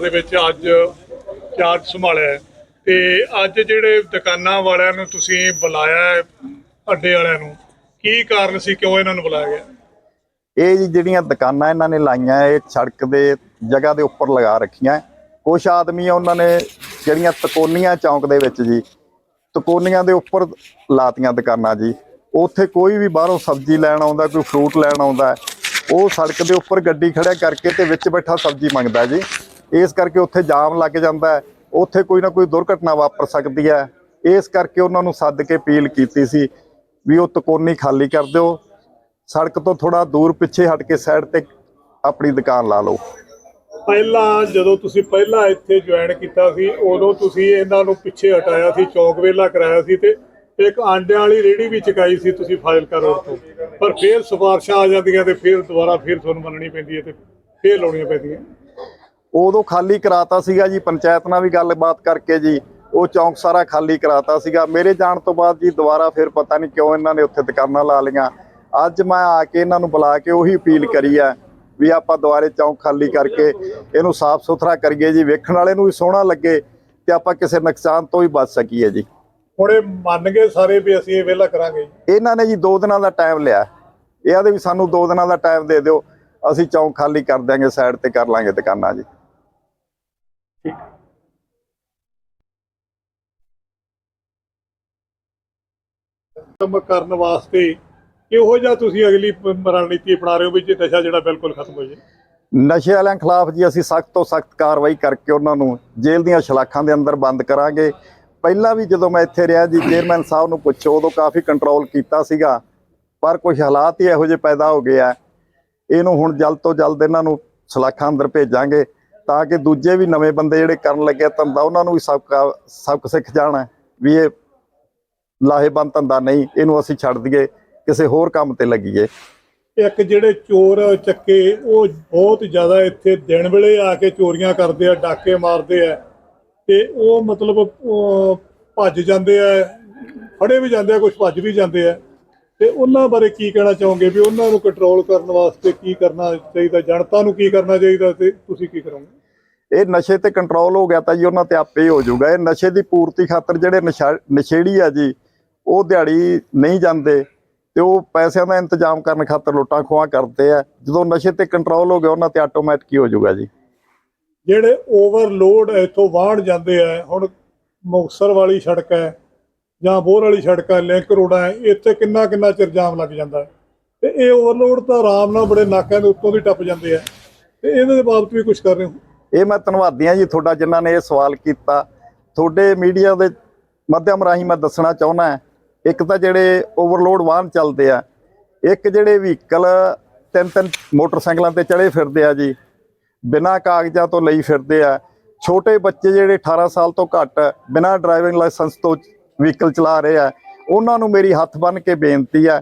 ਦੇ ਵਿੱਚ ਅੱਜ ਚਾਰਜ ਸੰਭਾਲਿਆ ਤੇ ਅੱਜ ਜਿਹੜੇ ਦੁਕਾਨਾਂ ਵਾਲਿਆਂ ਨੂੰ ਤੁਸੀਂ ਬੁਲਾਇਆ ਅੱਡੇ ਵਾਲਿਆਂ ਨੂੰ, ਕੀ ਕਾਰਨ ਸੀ ਕਿਉਂ ਇਹਨਾਂ ਨੂੰ ਬੁਲਾਇਆ ਗਿਆ? ਇਹ ਜੀ ਜਿਹੜੀਆਂ ਦੁਕਾਨਾਂ ਇਹਨਾਂ ਨੇ ਲਾਈਆਂ, ਇਹ ਸੜਕ ਦੇ ਜਗ੍ਹਾ ਦੇ ਉੱਪਰ ਲਗਾ ਰੱਖੀਆਂ। ਕੁਝ ਆਦਮੀ ਉਹਨਾਂ ਨੇ ਜਿਹੜੀਆਂ ਤਕੋਨੀਆਂ ਚੌਂਕ ਦੇ ਵਿੱਚ ਜੀ, ਤਕੋਨੀਆਂ ਦੇ ਉੱਪਰ ਲਾਤੀਆਂ ਦੁਕਾਨਾਂ ਜੀ। ਉੱਥੇ ਕੋਈ ਵੀ ਬਾਹਰੋਂ ਸਬਜ਼ੀ ਲੈਣ ਆਉਂਦਾ, ਕੋਈ ਫਰੂਟ ਲੈਣ ਆਉਂਦਾ, ਉਹ ਸੜਕ ਦੇ ਉੱਪਰ ਗੱਡੀ ਖੜਿਆ ਕਰਕੇ ਤੇ ਵਿੱਚ ਬੈਠਾ ਸਬਜ਼ੀ ਮੰਗਦਾ ਜੀ। ਇਸ ਕਰਕੇ ਉੱਥੇ ਜਾਮ ਲੱਗ ਜਾਂਦਾ ਹੈ। ਉੱਥੇ ਕੋਈ ਨਾ ਕੋਈ ਦੁਰਘਟਨਾ ਵਾਪਰ ਸਕਦੀ ਹੈ। ਇਸ ਕਰਕੇ ਉਹਨਾਂ ਨੂੰ ਸੱਦ ਕੇ ਅਪੀਲ ਕੀਤੀ ਸੀ ਵੀ ਉਹ ਤਕੋਨੀ ਖਾਲੀ ਕਰ ਦਿਓ। ਸੜਕ ਤੋਂ ਥੋੜਾ ਦੂਰ ਪਿੱਛੇ ਹਟ ਕੇ ਸਾਈਡ ਤੇ ਆਪਣੀ ਦੁਕਾਨ ਲਾ ਲਓ। ਪਹਿਲਾਂ ਜਦੋਂ ਤੁਸੀਂ ਪਹਿਲਾਂ ਇੱਥੇ ਜੁਆਇਨ ਕੀਤਾ ਸੀ, ਉਦੋਂ ਤੁਸੀਂ ਇਹਨਾਂ ਨੂੰ ਪਿੱਛੇ ਹਟਾਇਆ ਸੀ, ਚੌਕ ਵੇਲਾ ਕਰਾਇਆ ਸੀ ਤੇ ਇੱਕ ਆਂਡਿਆਂ ਵਾਲੀ ਰੇੜੀ ਵੀ ਚੁਕਾਈ ਸੀ ਤੁਸੀਂ ਫਾਜ਼ਿਲਕਾ ਰੋਡ ਤੋਂ। ਪਰ ਫਿਰ ਸਿਫਾਰਸ਼ਾਂ ਆ ਜਾਂਦੀਆਂ ਤੇ ਫਿਰ ਦੁਬਾਰਾ ਫਿਰ ਤੁਹਾਨੂੰ ਮੰਨਣੀ ਪੈਂਦੀ ਹੈ ਤੇ ਫੇਰ ਲਾਉਣੀਆਂ ਪੈਂਦੀਆਂ। ਉਦੋਂ ਖਾਲੀ ਕਰਾਤਾ ਸੀਗਾ ਜੀ ਪੰਚਾਇਤ ਨਾਲ ਵੀ ਗੱਲਬਾਤ ਕਰਕੇ ਜੀ ਉਹ ਚੌਂਕ ਸਾਰਾ ਖਾਲੀ ਕਰਾਤਾ ਸੀਗਾ। ਮੇਰੇ ਜਾਣ ਤੋਂ ਬਾਅਦ ਜੀ ਦੁਬਾਰਾ ਫਿਰ ਪਤਾ ਨਹੀਂ ਕਿਉਂ ਇਹਨਾਂ ਨੇ ਉੱਥੇ ਦੁਕਾਨਾਂ ਲਾ ਲਈਆਂ। ਅੱਜ ਮੈਂ ਆ ਕੇ ਇਹਨਾਂ ਨੂੰ ਬੁਲਾ ਕੇ ਉਹੀ ਅਪੀਲ ਕਰੀ ਆ ਵੀ ਆਪਾਂ ਦੁਬਾਰੇ ਚੌਂਕ ਖਾਲੀ ਕਰਕੇ ਇਹਨੂੰ ਸਾਫ਼ ਸੁਥਰਾ ਕਰੀਏ ਜੀ ਵੇਖਣ ਵਾਲੇ ਨੂੰ ਵੀ ਸੋਹਣਾ ਲੱਗੇ ਤੇ ਆਪਾਂ ਕਿਸੇ ਨੁਕਸਾਨ ਤੋਂ ਵੀ ਬਚ ਸਕੀਏ ਜੀ। ਹੁਣ ਇਹ ਮੰਨ ਗਏ ਸਾਰੇ ਵੀ ਅਸੀਂ ਇਹ ਵੇਲਾ ਕਰਾਂਗੇ। ਇਹਨਾਂ ਨੇ ਜੀ 2 ਦਿਨਾਂ ਦਾ ਟਾਈਮ ਲਿਆ। ਇਹ ਆਦੇ ਵੀ ਸਾਨੂੰ 2 ਦਿਨਾਂ ਦਾ ਟਾਈਮ ਦੇ ਦਿਓ ਅਸੀਂ ਚੌਂਕ ਖਾਲੀ ਕਰ ਦਿਆਂਗੇ ਸਾਈਡ ਤੇ ਕਰ ਲਾਂਗੇ ਦੁਕਾਨਾਂ ਜੀ। ਖਤਮ ਕਰਨ ਵਾਸਤੇ ਕਿਹੋ ਜਿਹਾ ਤੁਸੀਂ ਅਗਲੀ ਪ- ਰਣਨੀਤੀ ਅਪਣਾ ਰਹੇ ਹੋ ਵੀ ਜੇ ਨਸ਼ਾ ਜਿਹੜਾ ਬਿਲਕੁਲ ਖਤਮ ਹੋ ਜਾਏ ਨਸ਼ੇ ਵਾਲਿਆਂ ਖਿਲਾਫ ਜੀ ਅਸੀਂ ਸਖਤ ਤੋਂ ਸਖਤ ਕਾਰਵਾਈ ਕਰਕੇ ਉਹਨਾਂ ਨੂੰ ਜੇਲ੍ਹ ਦੀਆਂ ਸ਼ਲਾਖਾਂ ਦੇ ਅੰਦਰ ਬੰਦ ਕਰਾਂਗੇ। ਪਹਿਲਾਂ ਵੀ ਜਦੋਂ ਮੈਂ ਇੱਥੇ ਰਿਹਾ ਜੀ ਚੇਅਰਮੈਨ ਸਾਹਿਬ ਨੂੰ ਪੁੱਛੋ ਉਦੋਂ ਕਾਫੀ ਕੰਟਰੋਲ ਕੀਤਾ ਸੀਗਾ ਪਰ ਕੁਝ ਹਾਲਾਤ ਹੀ ਇਹੋ ਜਿਹੇ ਪੈਦਾ ਹੋ ਗਏ ਆ। ਇਹਨੂੰ ਹੁਣ ਜਲਦ ਤੋਂ ਜਲਦ ਇਹਨਾਂ ਨੂੰ ਸ਼ਲਾਖਾਂ ਅੰਦਰ ਭੇਜਾਂਗੇ। ਤਾਂ ਕਿ ਦੂਜੇ ਵੀ ਨਵੇਂ ਬੰਦੇ ਜਿਹੜੇ ਕਰਨ ਲੱਗੇ ਧੰਦਾ ਉਹਨਾਂ ਨੂੰ ਵੀ ਸਬਕ ਸਬਕ ਸਿੱਖ ਜਾਣਾ ਵੀ ਇਹ ਲਾਹੇਬੰਦ ਧੰਦਾ ਨਹੀਂ, ਇਹਨੂੰ ਅਸੀਂ ਛੱਡ ਦਈਏ, ਕਿਸੇ ਹੋਰ ਕੰਮ ਤੇ ਲੱਗੀਏ। ਇੱਕ ਜਿਹੜੇ ਚੋਰ ਚੱਕੇ, ਉਹ ਬਹੁਤ ਜ਼ਿਆਦਾ ਇੱਥੇ ਦਿਨ ਵੇਲੇ ਆ ਕੇ ਚੋਰੀਆਂ ਕਰਦੇ ਆ, ਡਾਕੇ ਮਾਰਦੇ ਆ। ਤੇ ਉਹ ਮਤਲਬ ਭੱਜ ਜਾਂਦੇ ਆ, ਫੜੇ ਵੀ ਜਾਂਦੇ ਆ ਕੁਝ ਭੱਜ ਵੀ ਜਾਂਦੇ ਆ। ਤੇ ਉਹਨਾਂ ਬਾਰੇ ਕੀ ਕਹਿਣਾ ਚਾਹੋਗੇ ਵੀ ਉਹਨਾਂ ਨੂੰ ਕੰਟਰੋਲ ਕਰਨ ਵਾਸਤੇ ਕੀ ਕਰਨਾ ਚਾਹੀਦਾ, ਜਨਤਾ ਨੂੰ ਕੀ ਕਰਨਾ ਚਾਹੀਦਾ ਤੇ ਤੁਸੀਂ ਕੀ ਕਰੋਗੇ? ਇਹ ਨਸ਼ੇ ਤੇ ਕੰਟਰੋਲ ਹੋ ਗਿਆ ਤਾਂ ਜੀ ਉਹਨਾਂ ਤੇ ਆਪੇ ਹੀ ਹੋ ਜਾਊਗਾ। ਇਹ ਨਸ਼ੇ ਦੀ ਪੂਰਤੀ ਖਾਤਰ ਜਿਹੜੇ ਨਸ਼ਾ- ਨਸ਼ੇੜੀ ਆ ਜੀ, ਉਹ ਦਿਹਾੜੀ ਨਹੀਂ ਜਾਂਦੇ ਤੇ ਉਹ ਪੈਸਿਆਂ ਦਾ ਇੰਤਜ਼ਾਮ ਕਰਨ ਖਾਤਰ ਲੁੱਟਾਂ ਖੋਹਾਂ ਕਰਦੇ ਆ। ਜਦੋਂ ਨਸ਼ੇ ਤੇ ਕੰਟਰੋਲ ਹੋ ਗਿਆ, ਉਹਨਾਂ ਤੇ ਆਟੋਮੈਟਿਕ ਹੀ ਹੋ ਜਾਊਗਾ ਜੀ। ਜਿਹੜੇ ਓਵਰਲੋਡ ਇੱਥੋਂ ਵਾਹਣ ਜਾਂਦੇ ਆ, ਹੁਣ ਮੁਕਤਸਰ ਵਾਲੀ ਸੜਕ ਹੈ ਜਾਂ ਬੋਰ ਵਾਲੀ ਸੜਕ ਹੈ, ਲਿੰਕ ਰੋਡਾਂ ਹੈ, ਇੱਥੇ ਕਿੰਨਾ ਕਿੰਨਾ ਚਿਰ ਜਾਮ ਲੱਗ ਜਾਂਦਾ ਹੈ? ਤੇ ਇਹ ਓਵਰਲੋਡ ਤਾਂ ਆਰਾਮ ਨਾਲ ਬੜੇ ਨਾਕਿਆਂ ਦੇ ਉੱਤੋਂ ਦੀ ਟੱਪ ਜਾਂਦੇ ਆ। ਤੇ ਇਹਦੇ ਦੇ ਬਾਬਤ ਵੀ ਕੁਝ ਕਰ ਰਹੇ ਹੋ? ਇਹ ਮੈਂ ਧੰਨਵਾਦੀ ਹਾਂ ਜੀ ਤੁਹਾਡਾ ਜਿਨ੍ਹਾਂ ਨੇ ਇਹ ਸਵਾਲ ਕੀਤਾ। ਤੁਹਾਡੇ ਮੀਡੀਆ ਦੇ ਮਾਧਿਅਮ ਰਾਹੀਂ ਮੈਂ ਦੱਸਣਾ ਚਾਹੁੰਦਾ ਇੱਕ ਤਾਂ ਜਿਹੜੇ ਓਵਰਲੋਡ ਵਾਹਨ ਚੱਲਦੇ ਆ, ਇੱਕ ਜਿਹੜੇ ਵਹੀਕਲ ਤਿੰਨ ਤਿੰਨ ਮੋਟਰਸਾਈਕਲਾਂ ਤੇ ਚੜੇ ਫਿਰਦੇ ਆ ਜੀ, ਬਿਨਾਂ ਕਾਗਜ਼ਾਂ ਤੋਂ ਲਈ ਫਿਰਦੇ ਆ। ਛੋਟੇ ਬੱਚੇ ਜਿਹੜੇ 18 ਸਾਲ ਤੋਂ ਘੱਟ, ਬਿਨਾਂ ਡਰਾਈਵਿੰਗ ਲਾਇਸੈਂਸ ਤੋਂ ਵਹੀਕਲ ਚਲਾ ਰਹੇ ਆ, ਉਹਨਾਂ ਨੂੰ ਮੇਰੀ ਹੱਥ ਬੰਨ੍ਹ ਕੇ ਬੇਨਤੀ ਆ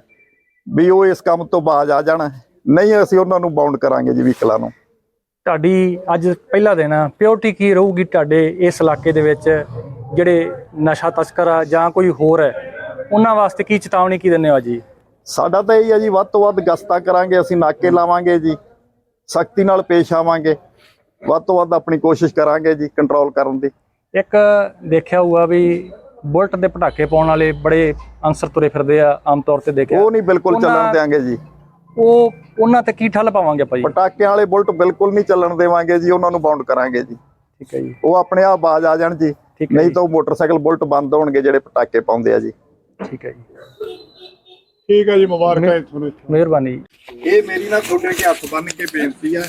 ਵੀ ਉਹ ਇਸ ਕੰਮ ਤੋਂ ਬਾਜ਼ ਆ ਜਾਣ। ਨਹੀਂ, ਅਸੀਂ ਉਹਨਾਂ ਨੂੰ ਬਾਉਂਡ ਕਰਾਂਗੇ ਜੀ ਵਹੀਕਲਾਂ ਨੂੰ। ਤੁਹਾਡੀ ਅੱਜ ਪਹਿਲਾ ਦਿਨ ਆ। ਪਿਓਰਟੀ ਕੀ ਰਹੂਗੀ ਤੁਹਾਡੇ ਇਸ ਇਲਾਕੇ ਦੇ ਵਿੱਚ ਜਿਹੜੇ ਨਸ਼ਾ ਤਸਕਰ ਆ ਜਾਂ ਕੋਈ ਹੋਰ ਹੈ? ਉਹਨਾਂ ਵਾਸਤੇ ਕੀ ਚੇਤਾਵਨੀ ਕੀ ਦਿੰਦੇ ਹੋ ਜੀ? ਸਾਡਾ ਤਾਂ ਇਹ ਹੈ ਜੀ ਵੱਧ ਤੋਂ ਵੱਧ ਗਸ਼ਤਾਂ ਕਰਾਂਗੇ ਅਸੀਂ ਨਾਕੇ ਲਾਵਾਂਗੇ ਜੀ ਸਖਤੀ ਨਾਲ ਪੇਸ਼ ਆਵਾਂਗੇ ਵੱਧ ਤੋਂ ਵੱਧ ਆਪਣੀ ਕੋਸ਼ਿਸ਼ ਕਰਾਂਗੇ ਜੀ ਕੰਟਰੋਲ ਕਰਨ ਦੀ। ਇੱਕ ਦੇਖਿਆ ਹੋਊਗਾ ਵੀ ਬੁਲਟ ਦੇ ਪਟਾਕੇ ਪਾਉਣ ਵਾਲੇ ਬੜੇ ਅਨਸਰ ਤੁਰੇ ਫਿਰਦੇ ਆ ਆਮ ਤੌਰ ਤੇ ਦੇਖਿਆ। ਉਹ ਨਹੀਂ ਬਿਲਕੁਲ ਚੱਲਣ ਦੇਵਾਂਗੇ ਜੀ। ਉਹ ਉਹਨਾਂ ਤੇ ਕੀ ਠੱਲ ਪਾਵਾਂਗੇ ਜੀ? ਪਟਾਕਿਆਂ ਵਾਲੇ ਬੁਲਟ ਬਿਲਕੁਲ ਨਹੀਂ ਚੱਲਣ ਦੇਵਾਂਗੇ ਜੀ ਉਹਨਾਂ ਨੂੰ ਬਾਉਂਡ ਕਰਾਂਗੇ ਜੀ। ਠੀਕ ਹੈ ਜੀ। ਉਹ ਆਪਣੇ ਆਪ ਬਾਜ਼ ਆ ਜਾਣ ਜੀ ਨਹੀਂ। ਤਾਂ ਉਹ ਮੋਟਰਸਾਈਕਲ ਬੁਲਟ ਬੰਦ ਹੋਣਗੇ ਜਿਹੜੇ ਪਟਾਕੇ ਪਾਉਂਦੇ ਆ ਜੀ। ਠੀਕ ਹੈ ਜੀ। ਠੀਕ ਹੈ ਜੀ ਮੁਬਾਰਕਾਂ ਹੈ ਤੁਹਾਨੂੰ ਮਿਹਰਬਾਨੀ ਜੀ। ਇਹ ਮੇਰੀ ਨਾ ਤੁਹਾਡੇ ਅੱਗੇ ਹੱਥ ਬੰਨ ਕੇ ਬੇਨਤੀ ਹੈ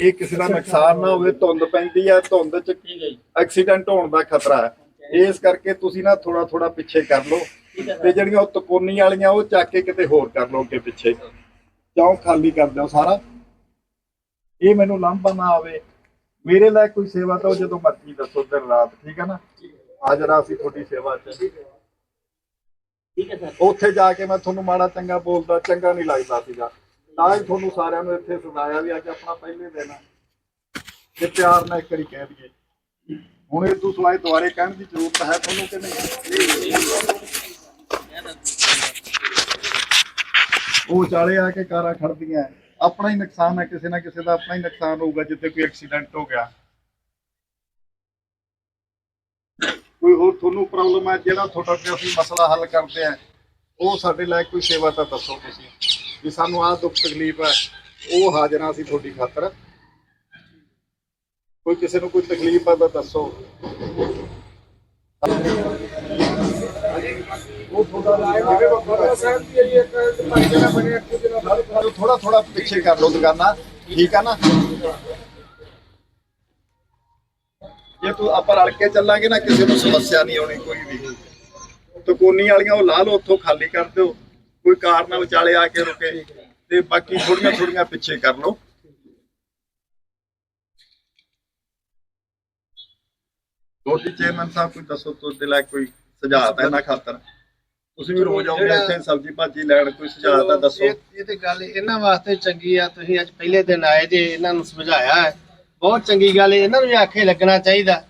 ਇਹ ਕਿਸੇ ਦਾ ਨੁਕਸਾਨ ਨਾ ਹੋਵੇ ਧੁੰਦ ਪੈਂਦੀ ਹੈ ਧੁੰਦ ਚ ਕੀ ਐਕਸੀਡੈਂਟ ਹੋਣ ਦਾ ਖਤਰਾ ਹੈ। ਇਸ ਕਰਕੇ ਤੁਸੀਂ ਨਾ ਥੋੜਾ ਥੋੜਾ ਪਿੱਛੇ ਕਰ ਲਓ ਤੇ ਜਿਹੜੀਆਂ ਉਹ ਤਕੋਨੀ ਵਾਲੀਆਂ ਉਹ ਚੱਕ ਕੇ ਕਿਤੇ ਹੋਰ ਕਰ ਲਓ ਅੱਗੇ ਪਿੱਛੇ। ਚੌਂਕ ਖਾਲੀ ਕਰ ਦਿਓ ਸਾਰਾ। ਇਹ ਮੈਨੂੰ ਲਾਂਭਾ ਨਾ ਆਵੇ। ਮੇਰੇ ਲਈ ਕੋਈ ਸੇਵਾ ਤਾਂ ਜਦੋਂ ਮਰਜ਼ੀ ਦੱਸੋ ਦਿਨ ਰਾਤ ਠੀਕ ਹੈ ਨਾ? ਹਾਜ਼ਰ ਅਸੀਂ ਤੁਹਾਡੀ ਸੇਵਾ ਚ ਠੀਕ ਹੈ। ਸਰ। ਉੱਥੇ ਜਾ ਕੇ ਮੈਂ ਤੁਹਾਨੂੰ ਮਾੜਾ ਚੰਗਾ ਬੋਲਦਾ ਚੰਗਾ ਨਹੀਂ ਲੱਗਦਾ ਸੀਗਾ। ਤਾਂ ਹੀ ਤੁਹਾਨੂੰ ਸਾਰਿਆਂ ਨੂੰ ਇੱਥੇ ਸਦਾਇਆ ਵੀ ਅੱਜ ਆਪਣਾ ਪਹਿਲੇ ਦਿਨ ਆ। ਤੇ ਪਿਆਰ ਨਾਲ ਇੱਕ ਵਾਰੀ ਕਹਿ ਦਈਏ। ਹੁਣ ਇਹ ਤੋਂ ਸਲਾਈ ਦੁਆਰੇ ਕਹਿਣ ਦੀ ਜ਼ਰੂਰਤ ਹੈ ਤੁਹਾਨੂੰ ਕਿ ਨਹੀਂ? ਉਹ ਚਾਲੇ ਆ ਕੇ ਕਾਰਾਂ ਖੜਦੀਆਂ। ਆਪਣਾ ਹੀ ਨੁਕਸਾਨ ਹੈ, ਕਿਸੇ ਨਾ ਕਿਸੇ ਦਾ ਆਪਣਾ ਹੀ ਨੁਕਸਾਨ ਹੋਊਗਾ, ਜਿੱਥੇ ਕੋਈ ਐਕਸੀਡੈਂਟ ਹੋ ਗਿਆ। ਕੋਈ ਹੋਰ ਤੁਹਾਨੂੰ ਪ੍ਰੋਬਲਮ ਹੈ, ਜਿਹੜਾ ਤੁਹਾਡਾ ਤੇ ਅਸੀਂ ਮਸਲਾ ਹੱਲ ਕਰਦੇ ਆ ਉਹ ਸਾਡੇ ਲਈ ਕੋਈ ਸੇਵਾ ਤਾਂ ਦੱਸੋ ਤੁਸੀਂ। ਵੀ ਸਾਨੂੰ ਆਹ ਦੁੱਖ ਤਕਲੀਫ ਹੈ, ਉਹ ਹਾਜ਼ਰਾਂ ਅਸੀਂ ਤੁਹਾਡੀ ਖਾਤਰ ਕੋਈ ਕਿਸੇ ਨੂੰ ਕੋਈ ਤਕਲੀਫ ਹੈ ਤਾਂ ਦੱਸੋ। ਥੋੜਾ ਥੋੜਾ ਪਿੱਛੇ ਕਰ ਲਓ ਦੁਕਾਨਾਂ। ਠੀਕ ਆ ਨਾ? ਜੇ ਤੂੰ ਆਪਾਂ ਰਲ ਕੇ ਚੱਲਾਂਗੇ ਨਾ, ਕਿਸੇ ਨੂੰ ਸਮੱਸਿਆ ਨਹੀਂ ਆਉਣੀ ਕੋਈ ਵੀ। ਤਕੋਨੀ ਵਾਲੀਆਂ ਉਹ ਲਾ ਲਓ, ਉੱਥੋਂ ਖਾਲੀ ਕਰ ਦਿਓ। ਕੋਈ ਕਾਰ ਨਾਲ ਵਿਚਾਲੇ ਆ ਕੇ ਰੁਕੇ। ਤੇ ਬਾਕੀ ਥੋੜੀਆਂ ਥੋੜੀਆਂ ਪਿੱਛੇ ਕਰ ਲਓ। ਦੋਸਤੀ ਚੇਅਰਮੈਨ ਸਾਹਿਬ ਕੋਈ ਦੱਸੋ ਤੁਹਾਡੇ ਲਈ ਕੋਈ ਸੁਝਾਅ ਤਾਂ ਇਹਨਾਂ ਖਾਤਰ? ਤੁਸੀਂ ਵੀ ਰੋਜ਼ ਆਉਂਦੇ ਇੱਥੇ ਸਬਜ਼ੀ ਭਾਜੀ ਲੈਣ ਕੋਈ ਸੁਝਾਅ ਤਾਂ ਦੱਸੋ। ਇਹ ਤੇ ਗੱਲ ਇਹਨਾਂ ਵਾਸਤੇ ਚੰਗੀ ਆ ਤੁਸੀਂ ਅੱਜ ਪਹਿਲੇ ਦਿਨ ਆਏ ਜੇ ਇਹਨਾਂ ਨੂੰ ਸਮਝਾਇਆ ਹੈ। ਬਹੁਤ ਚੰਗੀ ਗੱਲ ਹੈ ਇਹਨਾਂ ਨੂੰ ਵੀ ਆਖੇ ਲੱਗਣਾ ਚਾਹੀਦਾ।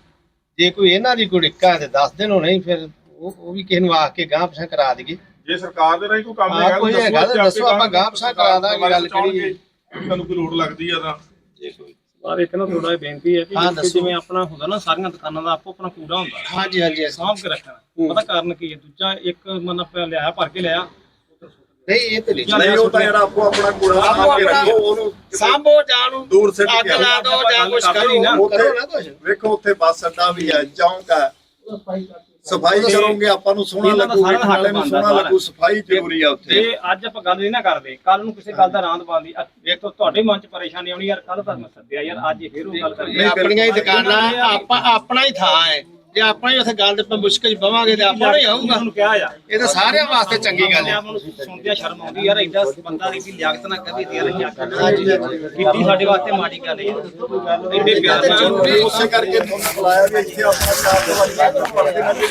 ਜੇ ਕੋਈ ਇਹਨਾਂ ਦੀ ਕੋਈ ਹੈ ਤੇ ਦੱਸ ਦੇਣ ਉਹ ਨਹੀਂ ਫਿਰ ਉਹ ਉਹ ਵੀ ਕਿਸੇ ਨੂੰ ਆਖ ਕੇ ਗਾਂਹ ਪਛਾਂ ਕਰਾ ਦੇਗੀ ਜੇ ਸਰਕਾਰ ਦੇ ਰਾਹੀਂ ਕੋਈ ਕੰਮ ਹੈਗਾ ਕੋਈ ਹੈਗਾ ਦੱਸੋ, ਆਪੇ ਗਾਂਹ ਪਿਛਾਂਹ ਕਰਾ ਦਾਂਗੇ, ਗੱਲ ਕਿਹੜੀ ਹੈ। ਤੁਹਾਨੂੰ ਕੋਈ ਲੋੜ ਲੱਗਦੀ ਆ ਤਾਂ। ਪਰ ਇੱਕ ਨਾ ਥੋੜਾ ਜਿਹਾ ਬੇਨਤੀ ਹੈ ਹਾਂ, ਕਿ ਦੱਸੋ। ਜਿਵੇਂ ਆਪਣਾ ਹੁੰਦਾ ਨਾ ਸਾਰੀਆਂ ਦੁਕਾਨਾਂ ਦਾ ਆਪੋ ਆਪਣਾ ਕੂੜਾ ਹੁੰਦਾ। ਹਾਂਜੀ ਹਾਂਜੀ ਹਾਂਜੀ। ਸਾਂਭ ਕੇ ਰੱਖਣਾ। ਪਤਾ ਕਾਰਨ ਕੀ ਹੈ? ਦੂਜਾ ਇੱਕ ਮਨ ਆਪਾਂ ਲਿਆ ਭਰ ਕੇ ਲਿਆ। ਨਹੀਂ ਇਹ ਤੇ ਨਹੀਂ ਨਹੀਂ ਉਹ ਤਾਂ ਯਾਰ ਆਪੋ ਆਪਣਾ ਕੂੜਾ ਸਾਂਭ ਕੇ ਰੱਖੋ ਉਹਨੂੰ ਕਿਤੇ ਸਾਂਭੋ ਜਾਣੂ ਦੂਰ ਸਿੱਟ ਅੱਗ ਕੇ ਲਾ ਦੋ ਜਾਂ ਕੁਝ ਕਰੋ ਨਾ। ਕਰੋ ਨਾ ਕੁਝ ਵੇਖੋ ਉੱਥੇ ਬੱਸ ਅੱਡਾ ਵੀ ਹੈ ਚੌਂਕ ਹੈ। ਸਫ਼ਾਈ ਕਰੋਗੇ ਆਪਾਂ ਨੂੰ ਸੋਹਣਾ ਲੱਗੂ ਨਾਲੇ ਨੂੰ ਸੋਹਣਾ ਲੱਗੂ ਸਫ਼ਾਈ ਜ਼ਰੂਰੀ ਆ ਉੱਥੇ। ਜੇ ਅੱਜ ਆਪਾਂ ਗੱਲ ਨਹੀਂ ਨਾ ਕਰਦੇ ਕੱਲ ਨੂੰ ਕਿਸੇ ਗੱਲ ਦਾ ਰਾਂਦ ਪਾਉਂਦੀ ਵੇਖੋ ਤੁਹਾਡੇ ਮਨ 'ਚ ਪਰੇਸ਼ਾਨੀ ਆਉਣੀ ਯਾਰ ਕੱਲ ਤਾਂ ਮੈਂ ਸੱਦਿਆ ਯਾਰ ਅੱਜ ਫੇਰ ਉਹ ਗੱਲ ਕਰਦੇ ਆਪਣੀਆਂ ਹੀ ਦੁਕਾਨਾਂ ਆਪਾਂ ਆਪਣਾ ਹੀ ਥਾਂ ਹੈ। ਜੇ ਆਪਾਂ ਹੀ ਉੱਥੇ ਗੱਲ ਦੇ ਪੇ ਮੁਸ਼ਕਲ ਬਵਾਂਗੇ ਤੇ ਆਪਾਂ ਹੀ ਆਊਗਾ। ਕਿਹਾ ਆ ਇਹ ਤਾਂ ਸਾਰਿਆਂ ਵਾਸਤੇ ਚੰਗੀ ਗੱਲ ਹੈ। ਆਪ ਨੂੰ ਸੁਣਦਿਆਂ ਸ਼ਰਮ ਆਉਂਦੀ ਯਾਰ ਐਡਾ ਬੰਦਾ ਦੀ ਲਿਆਕਤ ਨਾ ਕਦੀ ਤੇ ਯਾਰ ਕੀਤੀ ਸਾਡੇ ਵਾਸਤੇ ਮਾੜੀ ਗੱਲ ਹੈ। ਐਡੇ ਪਿਆਰ ਨਾਲ। ਉਸੇ ਕਰਕੇ ਤੁਹਾਨੂੰ ਬੁਲਾਇਆ ਵੀ ਇੱਥੇ ਆਪਣਾ ਚਾਰ ਦਵਾਈਆਂ ਨੂੰ ਪੜਦੇ ਨਾਲ ਵੀ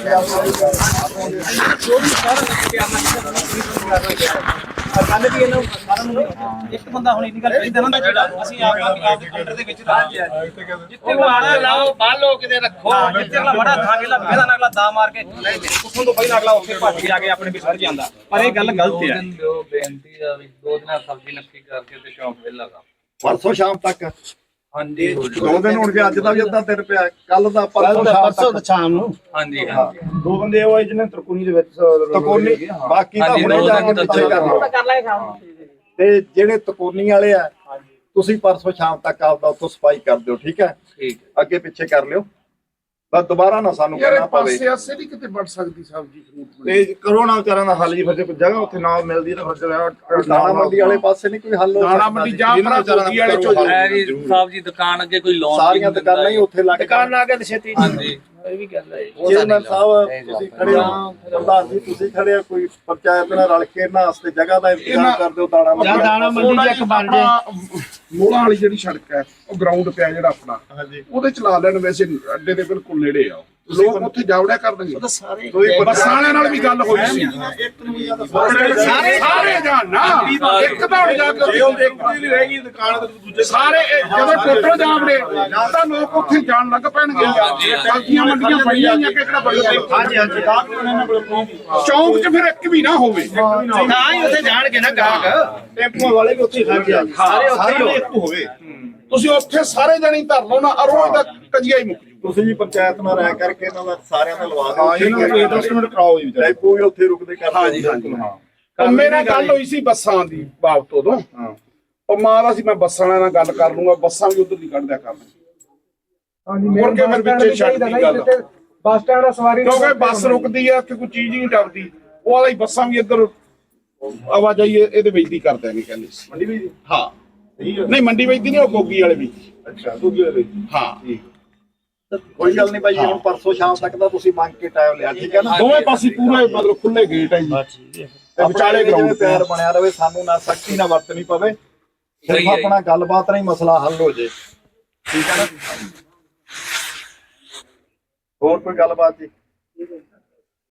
ਗੱਲ ਵੀ ਇਹਨਾਂ ਸਾਰਿਆਂ ਨੂੰ ਇੱਕ ਬੰਦਾ ਹੁਣ ਇੰਨੀ ਗੱਲ ਕਹੀ ਦੇਣਾ ਨਾ ਜਿਹੜਾ ਅਸੀਂ ਆਪ ਆਪ ਆਪ ਦੇ ਅੰਡਰ ਦੇ ਵਿੱਚ ਰਹਾਂਗੇ ਜਿੱਥੇ ਉਹ ਆਣਾ ਲਾਓ ਬਾਲੋ ਕਿਤੇ ਰੱਖੋ। ਹਾਂ ਜਿੱਥੇ ਅਗਲਾ ਬੜਾ ਥਾਂ ਕੇ ਲੱਗ ਨਾ ਅਗਲਾ ਦਾ ਮਾਰ ਕੇ ਉੱਥੋਂ ਤੋਂ ਪਹਿਲਾਂ ਅਗਲਾ ਉੱਥੇ ਭੱਜ ਕੇ ਆ ਕੇ ਆਪਣੇ ਵਿਸਰ ਜਾਂਦਾ। ਪਰ ਇਹ ਗੱਲ ਗਲਤ ਹੈ। ਦਿਓ ਬੇਨਤੀ ਆ ਵੀ ਦੋ ਦਿਨਾਂ ਸਬਜ਼ੀ ਨੱਕੀ ਕਰਕੇ ਤੇ ਸ਼ੌਂਕ ਵੇਲਾ ਕਰ ਪਰਸੋਂ ਸ਼ਾਮ ਤੱਕ ਹਾਂਜੀ। ਦੋ ਦਿਨ ਹੁਣ ਜੇ ਅੱਜ ਦਾ ਵੀ ਅੱਧਾ ਦਿਨ ਪਿਆ ਕੱਲ ਦਾ ਪਰਸੋਂ ਸ਼ਾਮ ਪਰਸੋਂ ਤੱਕ। ਸ਼ਾਮ ਨੂੰ। ਹਾਂਜੀ ਹਾਂਜੀ। ਦੋ ਬੰਦੇ ਉਹ ਆਏ ਜਿਹਨੇ ਤਰਕੂਨੀ ਦੇ ਵਿੱਚ ਤਕੋਨੀ ਬਾਕੀ ਤਾਂ ਹੁਣੇ ਜਾ ਕੇ ਪਿੱਛੇ ਕਰ ਲਓ ਕਰ ਲਾਂਗੇ ਕੰਮ। ਤੇ ਜਿਹੜੇ ਤਕੋਨੀ ਵਾਲੇ ਆ ਤੁਸੀਂ ਪਰਸੋਂ ਸ਼ਾਮ ਤੱਕ ਆਪਦਾ ਉੱਥੋਂ ਸਫ਼ਾਈ ਕਰ ਦਿਓ ਠੀਕ ਹੈ? ਠੀਕ ਅੱਗੇ ਪਿੱਛੇ ਕਰ ਲਿਓ। ਬਸ ਦੁਬਾਰਾ ਨਾ ਸਾਨੂੰ ਯਾਰ ਕਰਨਾ ਇਹ ਪਵੇ। ਪਾਸੇ ਆਸੇ ਨਹੀਂ ਕਿਤੇ ਵੱਢ ਸਕਦੀ ਸਬਜ਼ੀ ਫਰੂਟ ਤੇ ਕਰੋਨਾ ਵਿਚਾਰਾਂ ਦਾ ਹੱਲ ਜੀ ਫਿਰ ਜੇ ਕੋਈ ਜਗ੍ਹਾ ਉੱਥੇ ਨਾ ਮਿਲਦੀ ਤਾਂ ਫਿਰ ਦਾਣਾ ਮੰਡੀ ਵਾਲੇ ਪਾਸੇ ਨਹੀਂ ਕੋਈ ਹੱਲ ਹੋ ਦਾਣਾ ਮੰਡੀ ਜੀ? ਜਾਂ ਭਰਾ ਵਿਚਾਰਾਂ ਦਾ ਗੋਗੀ ਵਾਲੇ ਵੀ ਸਬਜ਼ੀ ਦੁਕਾਨ ਅੱਗੇ ਕੋਈ ਲੋਨ ਸਾਰੀਆਂ ਦੁਕਾਨਾਂ ਹੀ ਉੱਥੇ ਲੱਗ ਦੁਕਾਨ ਆ ਕੇ ਛੇਤੀ ਹਾਂਜੀ। ਇਹ ਵੀ ਗੱਲ ਹੈ ਚੇਅਰਮੈਨ ਸਾਹਿਬ ਤੁਸੀਂ ਖੜੇ ਹੋ ਜੀ। ਤੁਸੀਂ ਖੜੇ ਹੋ ਕੋਈ ਪੰਚਾਇਤ ਨਾਲ ਰਲ ਕੇ ਇਹਨਾਂ ਵਾਸਤੇ ਜਗ੍ਹਾ ਦਾ ਇੰਤਜ਼ਾਮ ਕਰ ਦਿਓ ਦਾਣਾ ਜਾਂ ਮੰਡੀ ਦਾਣਾ ਮੰਡੀ ਚ ਇੱਕ ਬਣ ਜੇ ਮੋਲਾਂ ਵਾਲੀ ਜਿਹੜੀ ਸੜਕ ਹੈ ਉਹ ਗਰਾਊਂਡ ਪਿਆ ਜਿਹੜਾ ਆਪਣਾ ਹਾਂਜੀ ਉਹਦੇ ਚਲਾ ਲੈਣ ਵੈਸੇ ਅੱਡੇ ਦੇ ਬਿਲਕੁਲ ਨੇੜੇ ਆ ਉਹ। ਲੋਕ ਉੱਥੇ ਜਾਵੜਿਆ ਕਰਨਗੇ। ਸਾਰੇ ਕੋਈ ਬੱਸਾਂ ਵਾਲਿਆਂ ਨਾਲ ਵੀ ਗੱਲ ਹੋਈ ਸੀ। ਸਾਰੇ ਸਾਰੇ ਜਾਣ। ਨਾ ਇੱਕ ਤਾਂ ਹੁਣ ਜਾ ਕੇ ਉੱਥੇ ਨਹੀਂ ਰਹਿ ਗਈ ਦੁਕਾਨ ਤੇ ਦੂਜੇ ਸਾਰੇ ਇਹ ਜਦੋਂ ਟੋਟਲ ਜਾਵੜੇ ਤਾਂ ਲੋਕ ਉੱਥੇ ਜਾਣ ਲੱਗ ਪੈਣਗੇ। ਸਬਜ਼ੀਆਂ ਮੰਡੀਆਂ ਬਣੀਆਂ ਜਾਂ ਕਿਹੜਾ ਬਣੀਆਂ ਹਾਂਜੀ ਹਾਂਜੀ। ਚੌਂਕ 'ਚ ਫਿਰ ਇੱਕ ਵੀ ਨਾ ਹੋਵੇ। ਤਾਂ ਹੀ ਉੱਥੇ ਜਾਣਗੇ ਨਾ ਗਾਹਕ। ਟੈਂਪੂ ਵਾਲੇ ਵੀ ਉੱਥੇ ਸਾਰੇ ਉੱਥੇ ਇੱਕ ਹੋਵੇ। ਤੁਸੀਂ ਉੱਥੇ ਸਾਰੇ ਜਣੇ ਧਰ ਲਓ ਨਾ ਅਰੋਜ਼ ਦਾ ਕਜੀਆ ਹੀ ਮੁੱਕ ਜੂ। ਤੁਸੀਂ ਵੀ ਪੰਚਾਇਤ ਨਾਲ ਰਹਿ ਕਰਕੇ ਇਹਨਾਂ ਦਾ ਸਾਰਿਆਂ ਦਾ ਲਵਾ ਦਿਓ। ਹਾਂ, ਇਹਨਾਂ ਨੂੰ adjustment ਕਰਾਓ ਜੀ ਟੈਂਪੂ ਵੀ ਉੱਥੇ ਰੁਕਦੇ ਕਰ ਹਾਂਜੀ ਹਾਂਜੀ ਉਹ ਮੇਰੇ ਨਾਲ ਗੱਲ ਹੋਈ ਸੀ ਬੱਸਾਂ ਦੀ ਬਾਬਤ ਉਦੋਂ ਉਹ ਮਾਂ ਦਾ ਸੀ ਮੈਂ ਬੱਸਾਂ ਵਾਲਿਆਂ ਨਾਲ ਗੱਲ ਕਰ ਲੂੰਗਾ ਬੱਸਾਂ ਵੀ ਉਧਰ ਦੀ ਕੱਢ ਦਿਆ ਕਰਨ ਹਾਂਜੀ ਮੁੜ ਕੇ ਫਿਰ ਵਿੱਚੇ ਛੱਡਦੀ ਗੱਲ। ਬੱਸ ਸਟੈਂਡ ਦਾ ਸਵਾਰੀ ਕਿਉਂਕਿ ਬੱਸ ਰੁਕਦੀ ਆ ਕਿ ਕੋਈ ਚੀਜ਼ ਹੀ ਨਹੀਂ ਟੱਪਦੀ ਉਹ ਵਾਲੀ ਬੱਸਾਂ ਵੀ ਇੱਧਰ ਆਵਾਜਾਈ ਇਹ- ਇਹਦੇ ਵਿੱਚ ਦੀ ਕਰ ਦੇਣਗੇ ਕਹਿੰਦੇ ਸੀ। ਮੰਡੀ ਵੀ ਹਾਂ। ਨਹੀਂ ਮੰਡੀ ਵਿੱਚ ਦੀ ਨਹੀਂ ਉਹ ਗੋਗੀ ਵਾਲੇ ਵਿੱਚ। ਅੱਛਾ ਦੂਜੀ ਵਾਲੇ ਹਾਂ। ਕੋਈ ਗੱਲ ਨਹੀਂ ਭਾਈ ਜੀ, ਹੁਣ ਪਰਸੋਂ ਸ਼ਾਮ ਤੱਕ ਦਾ ਤੁਸੀਂ ਮੰਗ ਕੇ ਟਾਈਮ ਲਿਆ ਠੀਕ ਹੈ ਨਾ? ਦੋਵੇਂ ਪਾਸੇ ਪੂਰੇ ਮਤਲਬ ਖੁੱਲੇ ਗੇਟ ਹੈ ਜੀ। ਤੇ ਵਿਚਾਲੇ ਗਰਾਊਂਡ ਪਿਆਰ ਬਣਿਆ ਰਵੇ ਸਾਨੂੰ ਨਾ ਸਖਤੀ ਨਾ ਵਰਤਣੀ ਪਵੇ ਸਿਰਫ ਸਹੀ ਹੈ ਜੀ। ਆਪਣਾ ਗੱਲਬਾਤ ਨਾਲ ਹੀ ਮਸਲਾ ਹੱਲ ਹੋ ਜੇ। ਠੀਕ ਹੈ ਨਾ? ਹੋਰ ਕੋਈ ਗੱਲਬਾਤ ਜੀ?